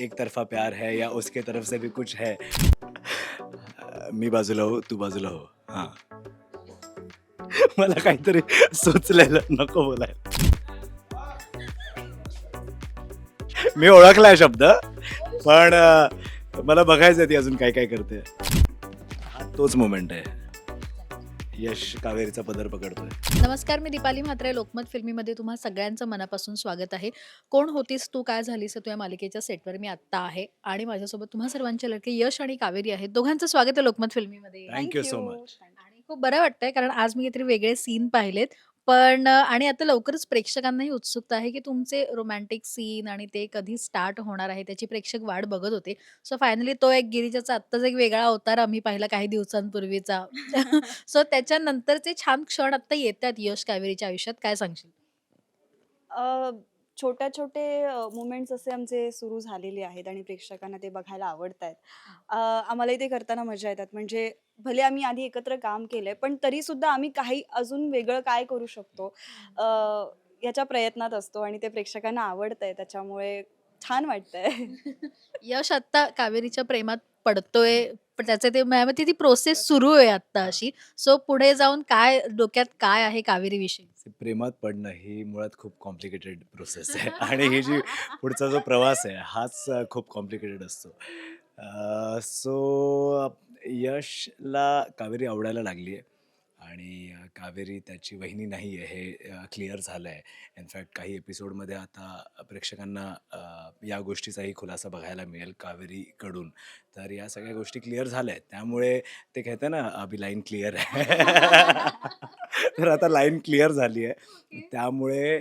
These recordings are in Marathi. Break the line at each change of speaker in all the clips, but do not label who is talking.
एक तरफा प्यार है या उसके तरफ से भी कुछ है। मी बाजूला हो तू बाजूला हो हां। मला काहीतरी सुचलेलं नको बोलाय मी ओळखलाय शब्द पण मला बघायचं ती अजून काय काय करते. हा तोच मोमेंट आहे. यश कावेरीचा पदर पकडतोय.
नमस्कार मी दीपाली म्हात्रे लोकमत फिल्मीमध्ये तुम्हा सगळ्यांचं मनापासून स्वागत आहे. कोण होतीस तू काय झालीस तू या मालिकेच्या सेटवर? मी आत्ता आहे आणि माझ्यासोबत तुम्हा सर्वांचे लडके यश आणि कावेरी आहेत. दोघांचं स्वागत आहे लोकमत फिल्मीमध्ये.
थँक्यू सो मच
आणि खूप बरं वाटतंय कारण आज मी काहीतरी वेगळे सीन पाहिलेत. पण अ, आणि आता लवकरच प्रेक्षकांनाही उत्सुकता आहे की तुमचे रोमॅन्टिक सीन आणि ते कधी स्टार्ट होणार आहे त्याची प्रेक्षक वाट बघत होते. सो फायनली तो एक गिरिजाचा आत्ताच एक वेगळा अवतार आम्ही पाहिला काही दिवसांपूर्वीचा. सो त्याच्यानंतरचे छान क्षण आता येतात यश कावेरीच्या आयुष्यात काय सांगशील?
अ, छोट्या छोटे मुमेंट्स असे आमचे सुरू झालेले आहेत आणि प्रेक्षकांना ते बघायला आवडत आहेत आम्हालाही ते करताना मजा येतात. म्हणजे भले आम्ही आधी एकत्र काम केलंय पण तरी सुद्धा आम्ही काही अजून वेगळं काय करू शकतो? याच्या प्रयत्नात असतो आणि ते प्रेक्षकांना आवडतंय. त्याच्यामुळे छान वाटतंय.
यश आत्ता कावेरीच्या प्रेमात पडतोय पण त्याचे ते मॅम ती प्रोसेस सुरू आहे आता अशी. सो पुढे जाऊन काय डोक्यात काय आहे कावेरी विषयी
प्रेमात पडणं ही मुळात खूप कॉम्प्लिकेटेड प्रोसेस आहे. आणि ही जी पुढचा जो प्रवास आहे हाच खूप कॉम्प्लिकेटेड असतो. सो यशला कावेरी आवडायला लागली आहे आणि कावेरी त्याची वहिनी नाही आहे हे क्लिअर झालं आहे इनफॅक्ट काही एपिसोडमध्ये आता प्रेक्षकांना या गोष्टीचाही खुलासा बघायला मिळेल कावेरीकडून. तर या सगळ्या गोष्टी क्लिअर झाल्या आहेत. त्यामुळे ते कहते ना अभि लाईन क्लिअर आहे तर आता लाईन क्लिअर झाली आहे. त्यामुळे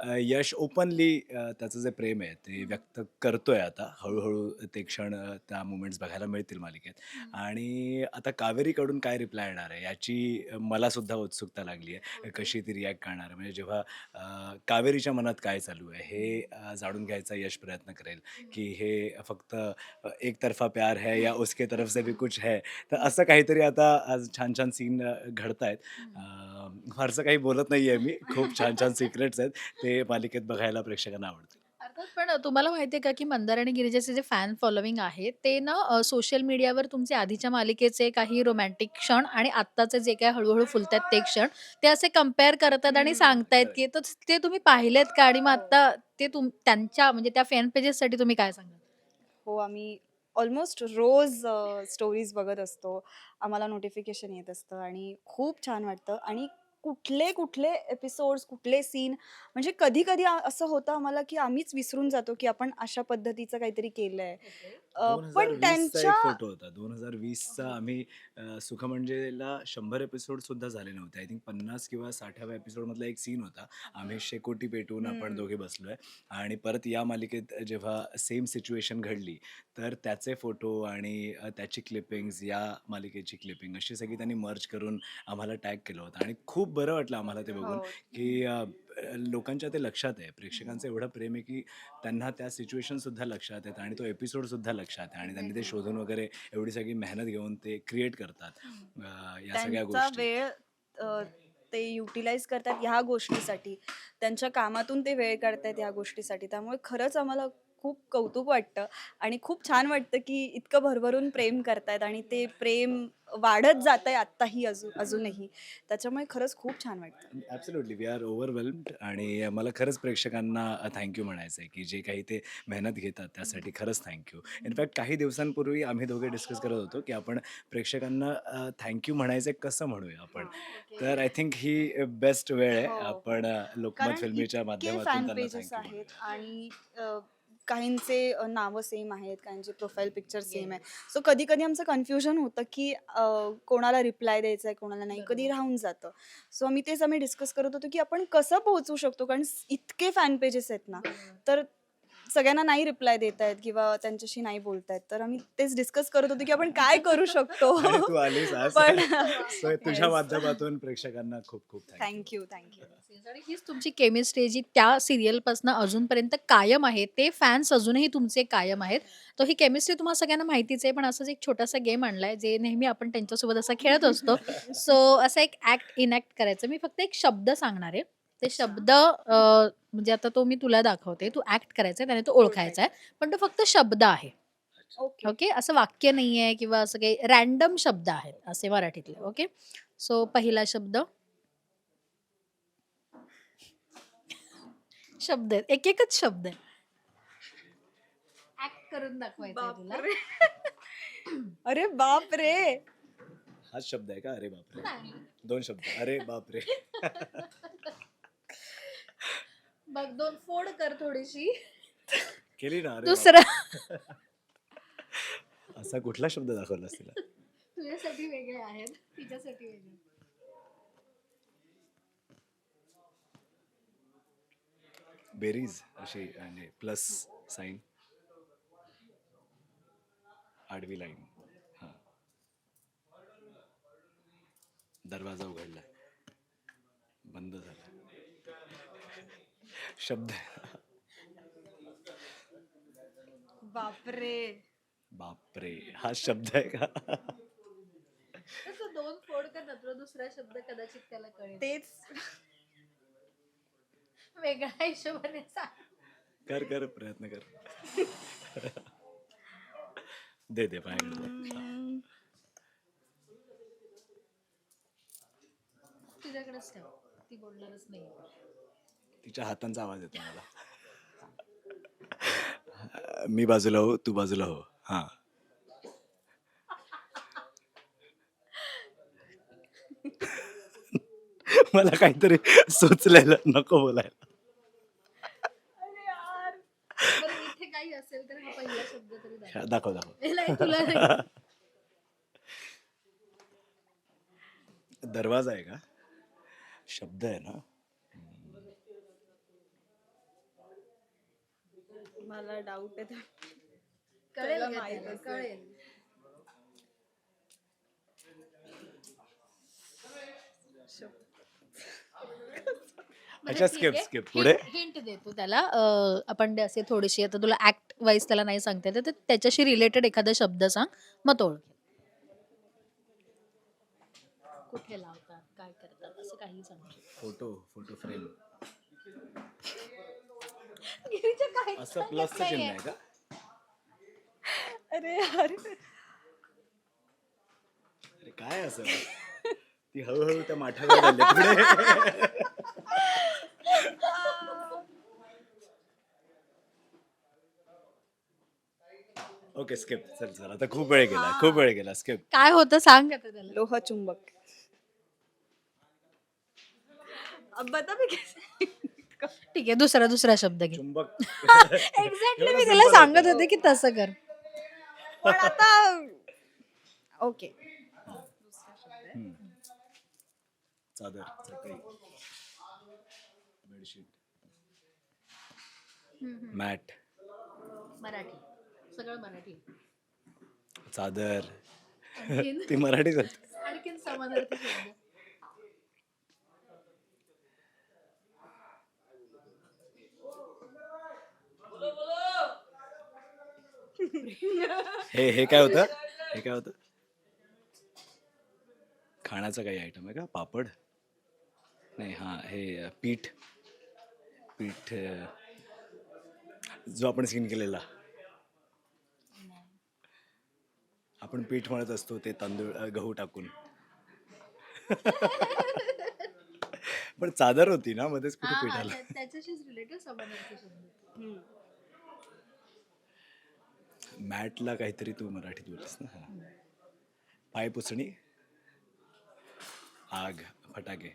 अ, यश ओपनली त्याचं जे प्रेम आहे ते व्यक्त करतोय आता. हळूहळू ते क्षण अ, त्या मुमेंट्स बघायला मिळतील मालिकेत. आणि आता कावेरीकडून काय रिप्लाय येणार आहे याची अ, मला सुद्धा उत्सुकता लागली आहे. कशी ती रिॲक्ट करणार आहे? म्हणजे जेव्हा अ, कावेरीच्या मनात काय चालू आहे हे अ, जाणून घ्यायचा यश प्रयत्न करेल की हे फक्त अ, एक तरफा प्यार है या उसके तरफ से भी कुछ है. तर असं काहीतरी आता आज छान छान सीन घडत आहेत फारसं काही बोलत नाही आहे मी. खूप छान छान सिक्रेट्स आहेत. ते मालिकेत बघायला प्रेक्षकांना
अर्थात पण तुम्हाला माहिती आहे का की मंदार आणि गिरिजाचे जे फॅन फॉलोविंग आहे ते ना सोशल मीडियावर तुमचे आधीच्या मालिकेचे काही रोमॅन्टिक क्षण आणि आत्ताचे जे काही हळूहळू फुलतात ते क्षण ते असे कंपेअर करतात आणि सांगतायत की तर ते तुम्ही पाहिलेत का? आणि मग आता ते तुम त्यांच्या म्हणजे त्या फॅन पेजेससाठी तुम्ही काय सांगाल?
हो आम्ही ऑलमोस्ट रोज स्टोरीज बघत असतो. आम्हाला नोटिफिकेशन येत असतं आणि खूप छान वाटतं. आणि कुठले कुठले एपिसोड्स कुठले सीन म्हणजे कधी कधी असं होतं आम्हाला की आम्हीच विसरून जातो की आपण अशा पद्धतीचं काहीतरी केलंय. पण त्यांच्या
फोटो होता. दोन हजार वीसचा आम्ही अ, सुख म्हणजेला शंभर एपिसोड सुद्धा झाले नव्हते. आय थिंक पन्नास किंवा साठाव्या एपिसोड मधला एक सीन होता. आम्ही शेकोटी पेटून आपण. दोघे बसलोय. आणि परत या मालिकेत जेव्हा सेम सिच्युएशन घडली तर त्याचे फोटो आणि अ, त्याची क्लिपिंग्स या मालिकेची क्लिपिंग अशी सगळी त्यांनी मर्ज करून आम्हाला टॅग केलं होतं. आणि खूप बरं वाटलं आम्हाला ते बघून
हो.
की अ, लोकांच्या ते लक्षात आहे. प्रेक्षकांचं एवढं प्रेम आहे की त्यांना त्या सिच्युएशन सुद्धा लक्षात आहेत आणि तो एपिसोड सुद्धा लक्षात आहे आणि त्यांनी ते शोधून वगैरे एवढी सगळी मेहनत घेऊन ते क्रिएट करतात. या सगळ्या गोष्टी.
ते युटिलाइज करतात ह्या गोष्टीसाठी. त्यांच्या कामातून ते वेळ काढतायत ह्या गोष्टीसाठी. त्यामुळे खरंच आम्हाला खूप कौतुक वाटतं आणि खूप छान वाटतं की इतकं भरभरून प्रेम करतायत आणि ते प्रेम वाढत जात आहे आत्ताही अजून अजूनही. त्याच्यामुळे खरंच खूप छान वाटतं.
ॲब्सोल्युटली वी आर ओव्हरवेल्म्ड आणि मला खरंच प्रेक्षकांना थँक्यू म्हणायचं आहे की जे काही ते मेहनत घेतात त्यासाठी खरंच थँक्यू इनफॅक्ट काही दिवसांपूर्वी आम्ही दोघे डिस्कस करत होतो की आपण प्रेक्षकांना थँक्यू म्हणायचं कसं म्हणूया आपण? तर आय थिंक ही बेस्ट वेळ आहे
हो.
आपण लोकमत फिल्मीच्या माध्यमातून त्यांना
आणि काहींचे नावं सेम आहेत काहींचे प्रोफाईल पिक्चर सेम आहे सो कधी कधी आमचं कन्फ्युजन होतं की अ, कोणाला रिप्लाय द्यायचा आहे कोणाला नाही. कधी. राहून जातं. सो आम्ही तेच आम्ही डिस्कस करत होतो की आपण कसं पोहोचू शकतो? कारण स- इतके फॅन पेजेस आहेत ना तर सगळ्यांना नाही रिप्लाय देत आहेत किंवा त्यांच्याशी नाही बोलतायत तर आम्ही तेच डिस्कस करत होतो की आपण काय करू शकतो.
आणि तू आलीस आज
पण
So, तुझ्या
Yes.
माध्यमातून प्रेक्षकांना खूप खूप थँक्यू
थँक्यू
आणि हीच तुमची केमिस्ट्री जी त्या सिरियलपासून अजूनपर्यंत कायम आहे ते फॅन्स अजूनही तुमचे कायम आहेत. तर ही केमिस्ट्री तुम्हाला सगळ्यांना माहितीच आहे पण असंच एक छोटासा गेम आणलाय जे नेहमी आपण त्यांच्यासोबत असं खेळत असतो. सो असं एक ऍक्ट इनॅक्ट करायचं. मी फक्त एक शब्द सांगणार आहे. ते. शब्द अ, म्हणजे आता तो मी तुला दाखवते तू ऍक्ट करायचा त्याने तो ओळखायचा. आहे पण तो फक्त शब्द आहे.
ओके.
ओके? असं वाक्य नाही आहे किंवा असं काही रॅन्डम शब्द आहेत असे मराठीतले. ओके? सो पहिला शब्द. शब्द आहेत. एक एकच शब्द आहे ऍक्ट करून दाखवायचं आहे तुला.
बापरे. अरे बाप रे.
हाच शब्द आहे का? अरे बापरे. दोन शब्द. अरे बापरे
बघ दोन फोड कर थोडीशी.
केली ना अरे
दुसरा.
असा कुठला शब्द दाखवलास तिला?
तुझ्यासाठी वेगळे आहेत तिच्यासाठी वेगळे.
बेरीज अशी म्हणजे प्लस साईन. आडवी लाईन. हा. दरवाजा उघडला बंद झाला शब्द.
बापरे.
बापरे हा शब्द आहे का?
तसं दोन फोड कर ना तुला दुसरा शब्द कदाचित त्याला कळेल.
तेच.
वेगळ्या हिशोबाने सांग.
कर कर प्रयत्न कर. दे दे.
हम्म.
तुझ्याकडेच ठेव. ती बोलणारच नाही
तिच्या हातांचा आवाज येतो मला. मी बाजूला हो तू बाजूला हो. हा. मला काहीतरी सुचलेलं नको बोलायला.
बरं इथे काही असेल तर हा पहिला शब्द तरी दाखव.
दाखव. दरवाजा आहे का? शब्द आहे ना?
मला डाऊट आहे
कळेल
त्याला
का
माहीत? असेल.
कळेल
अच्छा, skip.
Hint-
पुढे?
hint देतो त्याला अं, आपण ते असे थोडीशी आता तुला ऍक्ट वाईज त्याला नाही सांगता येत तर त्याच्याशी रिलेटेड एखादा शब्द सांग मग तो ओळखेल कुठे लावतात काय करतात असं काही सांगू शकतो.
फोटो फोटो फ्रेम असं प्लसचं चिन्ह. आहे का?
अरे यार
अरे काय असं? ती हळूहळू त्या माठावर पुढे ओके स्किप चल चल. आता खूप वेळ गेला खूप वेळ गेला. स्किप
काय होतं सांग आता त्याला.
लोह चुंबक. अब बता मी कैसे
ठीक आहे दुसरा दुसरा शब्द घे.
चुंबक.
एक्झॅक्टली मी तुला सांगत होते. की तसं कर.
पण आता ओके.
चादर चटई बेडशीट. मॅट.
मराठी. सगळं मराठी.
चादर.
आणखीन?
ती मराठीच होती.
आणखीन समानार्थी शब्द.
हे हे काय होतं? हे काय होतं? खाण्याचं काही आयटम आहे का? पापड? नाही हां हे पीठ. पीठ अ, जो आपण सीन केलेला. आपण पीठ म्हणत असतो ते तांदूळ अ, गहू टाकून. पण चादर होती ना मध्येच कुठे
हा,
पीठ आलं?
त्या- त्याच्याशीच रिलेटेड समानार्थी शब्द
मॅटला काहीतरी तू मराठीत बोललीस ना? हा. पाय पुसणी आग फटाके.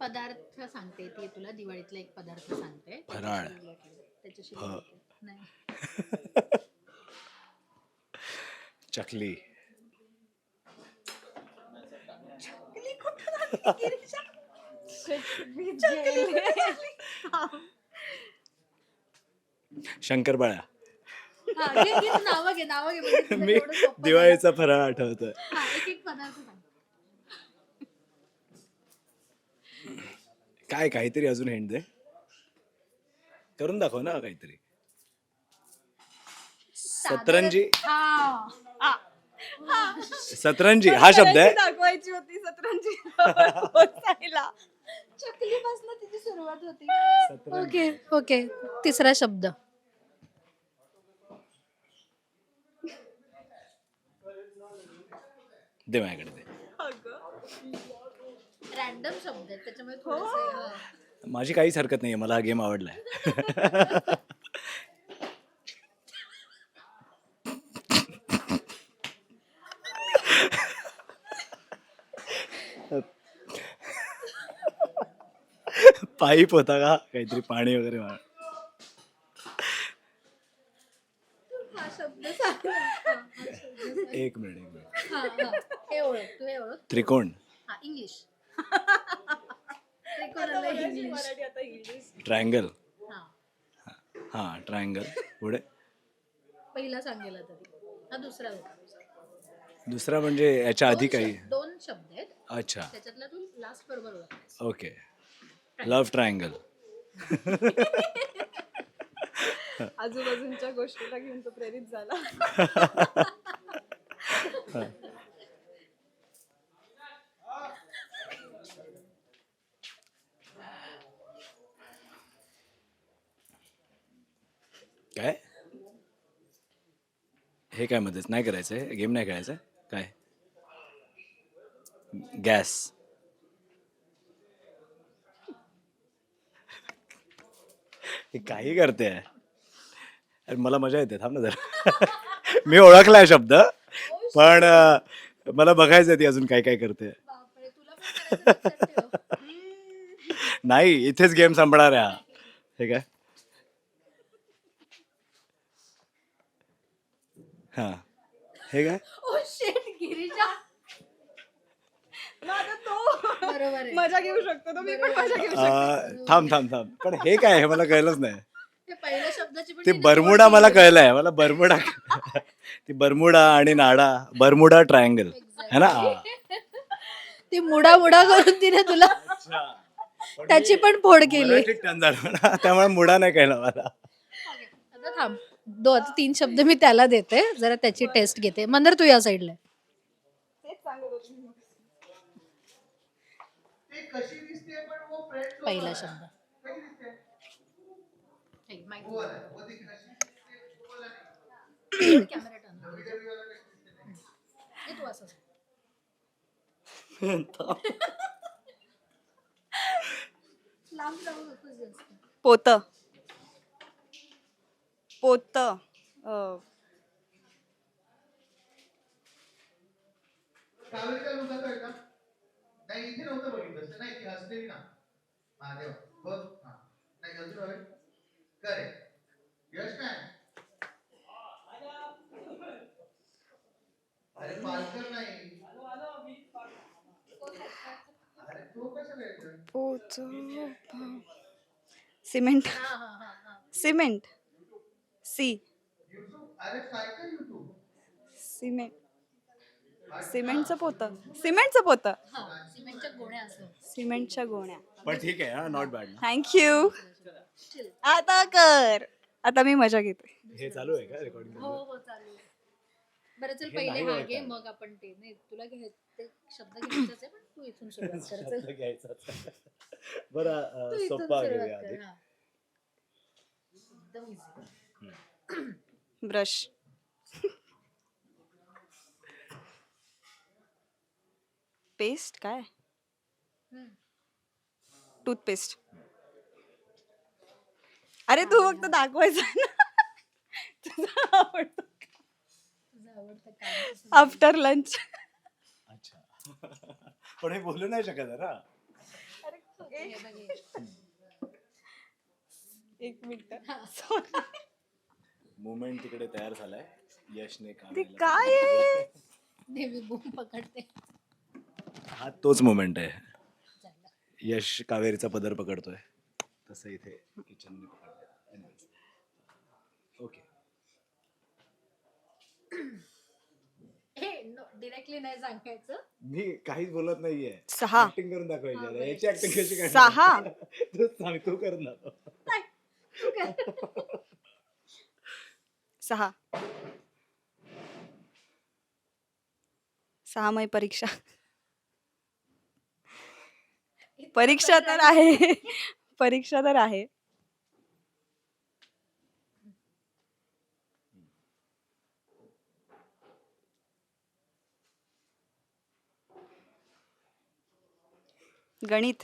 पदार्थ सांगते ती तुला दिवाळीतला एक पदार्थ सांगते.
फराळ.
त्याच्याशी related. त्याच्याशी
फ-
related. नाही.
चकली. शंकरबाळ्या
हा, घे, घे, नावं घे नावं घे म्हणजे तुला
मी
सोपं
दिवाळीचा फराळ आठवतोय.
जाईल. हा, एक एक पदार्थ सांग.
काय काहीतरी अजून हेंड दे. करून दाखव ना काहीतरी. सतरंजी.
हा.
सतरंजी हा शब्द आहे.
दाखवायची होती सतरंजी पोचायला.
चकलीपासून तिची सुरुवात होती. Okay okay. तिसरा शब्द.
दे माझ्याकडे दे
रॅन्डम शब्द आहेत त्याच्यामुळे थोडंसं, हा.
माझी काहीच हरकत नाही मला हा गेम आवडलाय. पाईप होता का? काहीतरी पाणी वगैरे वा-
हा शब्द सांग.
एक मिनिट एक मिनिट.
हा, हा. हे ओळख तू हे ओळख
त्रिकोण.
हा इंग्लिश
आता
ट्रायंगल
हा.
हा ट्रायंगल पुढे?
पहिला सांगेला तरी हा दुसरा
दुसरा म्हणजे याच्या आधी काही?
दोन शब्द आहेत.
अच्छा.
त्याच्यातला तू लास्ट बरोबर.
ओके. लव्ह ट्रायंगल
आजूबाजूच्या गोष्टीला घेऊन तो प्रेरित झाला
काय हे काय मध्येच नाही करायचंय? गेम नाही खेळायचं काय? गॅस हे काही करते. अरे मला मजा येते. थांब ना जरा. मी ओळखलाय शब्द पण अं, मला बघायचं ती अजून काय काय करते.
बापरे तुला पण करायचं लक्षात ठेव.
नाही इथेच गेम संपणार आहे हा. हे काय? हा. हे काय?
ओ शेट गिरिजा.
आता तो.
बरोबर आहे.
मजा घेऊ शकतो तो मी पण मजा घेऊ शकतो.
अं, थांब थांब थांब. पण हे काय हे मला कळलंच नाही.
ते पहिल्या शब्दाची पण
ते
तिने
बरमुडा मला
दिली.
कळलंय. मला बरमुडा ती बरमुडा आणि नाडा बरमुडा ट्रायंगल. है ना? हा.
ती मुडा मुडा करून तिने तुला त्याची पण फोड केली.
मराठीत टर्न झालं ना त्यामुळे मुडा नाही कळला मला.
आता थांब. दो तीन शब्द मी त्याला देते. जरा त्याची टेस्ट घेते. मंदर तू या साईडला. पहिला शब्द.
पोत. पोत.
हा. अरे पालकर नाही. अरे तो
सिमेंट. सिमेंट. सी. सिमेंट. सिमेंटचं पोत. सिमेंटचं पोत.
हा सिमेंटच्या गोण्या असं.
सिमेंटच्या गोण्या.
पण ठीक आहे हा नॉट बॅड
थँक्यू आता कर. आता मी मजा घेते.
हे चालू आहे का रेकॉर्डिंग
हो हो चालेल बरं चल
हे
पहिले
नाही
हा. घे मग आपण ते. नाही तुला घे ते शब्द घ्यायचाच आहे पण तू इथून सुरुवात कर चल.
घ्यायचा बरं
तू
अं,
इथून
सोप्पा
सुरुवात
घेऊया
कर,
आधी.
हा. एकदम easy.
ब्रश पेस्ट काय. टूथपेस्ट अरे तू फक्त दाखवायचं ना. तुझं आवडतं? आफ्टर लंच
अच्छा. पण हे बोलू नाही शकत ना
हे बघ हे.
एक मिनिट.
मुवमेंट तिकडे तयार झालाय. यशने
ते
काढलेला.
काय आहे?
नेहमी बूम पकडते.
हा तोच मुवमेंट आहे. यश कावेरीचा पदर पकडतोय. तसं इथे किचनने पकडतोय ओके
हे डिरेक्टली नाही सांगायचं.
मी काहीच बोलत नाहीये.
सहा.
ऍक्टिंग करून दाखवायची
बरं.
याची ऍक्टिंग कशी करणार?
सहा.
तू सांग तू कर. ना
सहा. सहामय परीक्षा. परीक्षा तर आहे. परीक्षा तर आहे. गणित.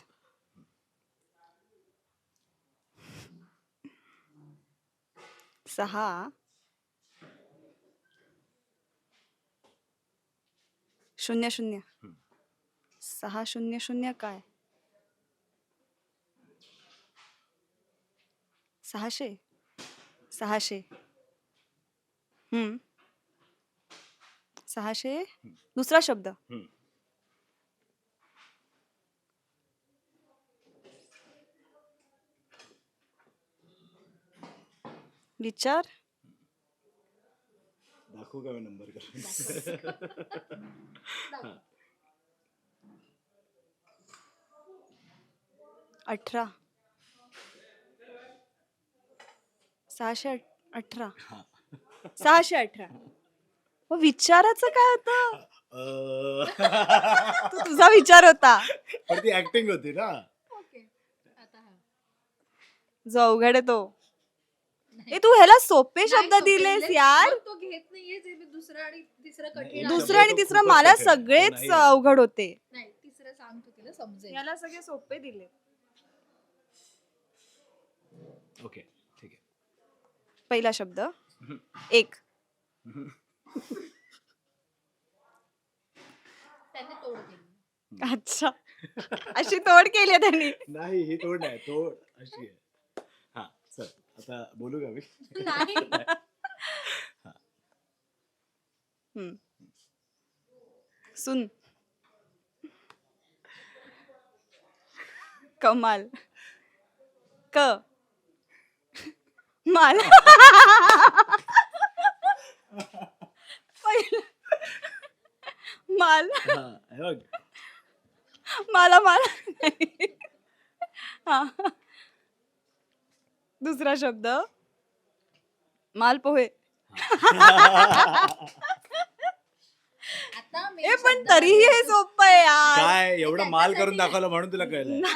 सहा. शून्य शून्य. सहा शून्य शून्य काय? सहाशे. सहाशे. हम्म. सहाशे. दुसरा शब्द. विचार.
दाखवू का मी नंबर करून
अठरा सहाशे अठ- अठरा
हा.
सहाशे अठरा मग विचाराचं काय होतं? तो तुझा विचार होता.
पण ती ऍक्टिंग होती ना.
ओके आता
जो अवघड आहे तो. ए तू ह्याला सोपे शब्द दिलेस
दिले.
यार.
मग तो घेत नाहीये जे मी दुसरं आणि तिसरं कठीण
एक
आहे.
दुसरं आणि
तो
तिसरं
खूपच
मला सगळेच. अवघड होते.
नाही तिसरं सांग तू तिला समजेल.
याला सगळे सोपे दिले.
ओके ठीक आहे.
पहिला शब्द. एक.
त्यांनी तोड केली.
अच्छा. अशी तोड केली आहे त्यांनी.
नाही ही तोड नाही तोड अशी आहे. हा आता बोलू का मी?
नाही.
हम्म. सुन. कमाल. क. माल. पहिलं. माल.
हा हे बघ.
मला माल. हा. दुसरा शब्द? माल पोहे
आता main
ए पण
शब्द
तरीही
आहे.
हे सोपं आहे यार.
काय एवढं माल करून दाखवलं म्हणून तुला कळलं.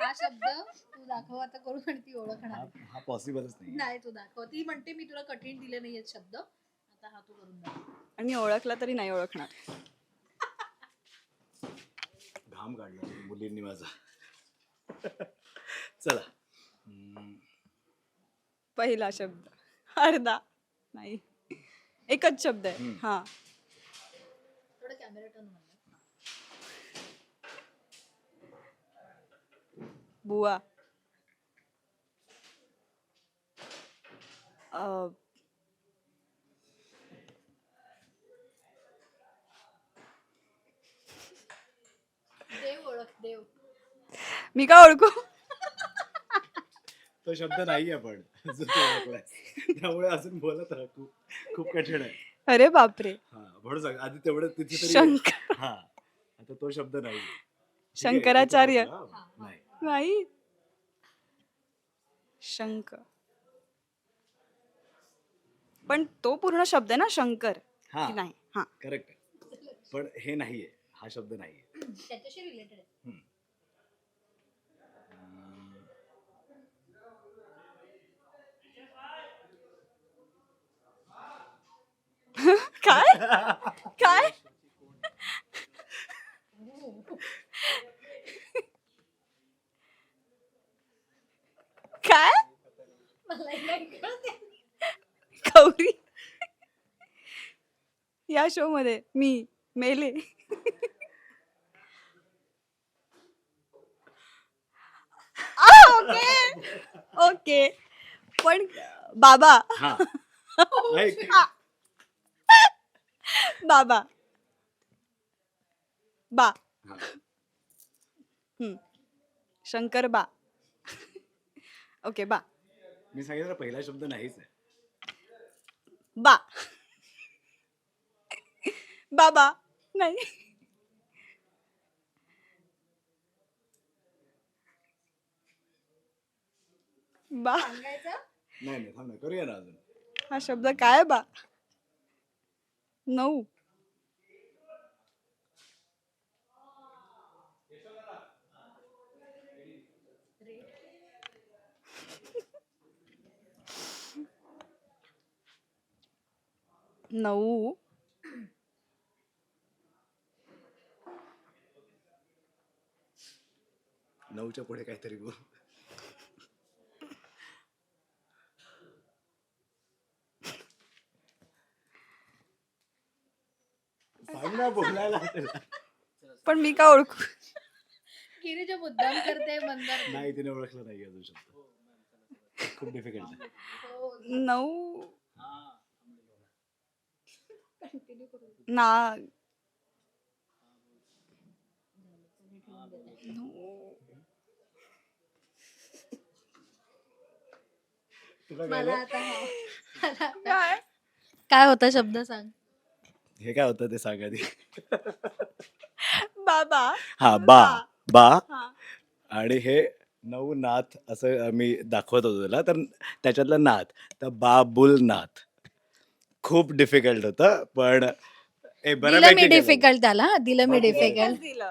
हा शब्द तू दाखव आता करून आणि ती ओळखणार.
हा पॉसिबलच नाही.
नाही तू दाखव. ती म्हणते मी तुला कठीण दिले नाहीये शब्द. आता हा तू करून दाखव.
आणि ओळखला तरी नाही ओळखणार.
घाम काढला मुलींनी माझा. चला.
पहिला शब्द. अर्धा. नाही. एकच शब्द आहे. हा.
थोडं कॅमेरा टर्न म्हणा
बुवा. अ,
देव ओळख देव.
मी का ओळखू?
तो शब्द नाहीये पण जो तू ओळखलाय त्यामुळे अजून बोलत राहा खूप खूप कठीण आहे.
अरे बापरे.
हा म्हणून सांग आधी तेवढं तिथे तरी हा आता तो शब्द नाही
शंकराचार्य.
नाही.
नाही. शंक. पण तो पूर्ण शब्द आहे ना शंकर.
हा.
की नाही? हा.
करेक्ट. आहे पण हे नाहीये हा शब्द नाहीये.
त्याच्याशी रिलेटेड
हम्म.
काय? काय? काय?
नाही.
गौरी. या शो मध्ये मी मेले. ओके. ओके. पण बाबा.
हा. ऐक.
बाबा. बा.
हा.
हम्म. शंकर बा. ओके बा.
मी सांगितलं ना, पहिला शब्द नाहीच आहे.
बा. बाबा. नाही. बा.
नाही नाही थांब ना करूया ना अजून.
हा शब्द काय आहे बा? नऊ. नऊ.
नऊच्या पुढे काहीतरी बोल. सांग ना बोलायला
पण मी का ओळखू?
गिरीजा मुद्दाम करते मंदार
नाही. तिने ओळखलं नाही अजून शब्द. खूप डिफिकल्ट आहे.
नऊ.
तुला
मला? आता हा. मला आता-
काय?
काय होता शब्द सांग?
हे काय होतं ते सांग आधी.
बाबा.
हा बा बा.
हा.
आणि हे नऊ नाथ असं मी दाखवत होतो तुला तर त्याच्यातलं नाथ तर बाबुल नाथ. खूप डिफिकल्ट होतं पण ए,
दिलं
बऱ्यापैकी
मी
केलं.
डिफिकल्ट त्याला. हा, दिलं मी
बापरे.
डिफिकल्ट
दिलं.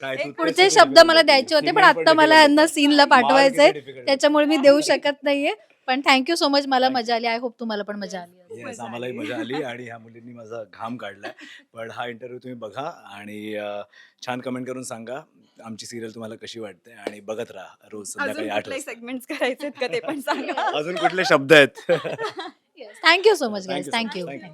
काय तू
पुढचे शब्द मला. द्यायचे होते पण
Female
आता मला
difficult
यांना
होतं.
सीनला
माल
पाठवायचंय.
किती difficult होतं.
त्याच्यामुळे मी देऊ शकत नाहीये. पण थँक्यू सो मच मला मजा आली. आय होप तुम्हाला पण मजा आली. असेल.
Yes, आम्हालाही मजा आली आणि ह्या मुलींनी माझा घाम काढलाय. पण हा इंटरव्ह्यू तुम्ही बघा आणि अं, छान कमेंट करून सांगा आमची सिरियल तुम्हाला कशी वाटते आणि बघत राहा. रोज संध्याकाळी
अजून
आठ
कुठले
वाजता.
सेगमेंट्स करायचे का ते पण सांगा?
अजून कुठले शब्द आहेत?
Thank you so much
Thank
guys
you so much.
Thank you
Thank you.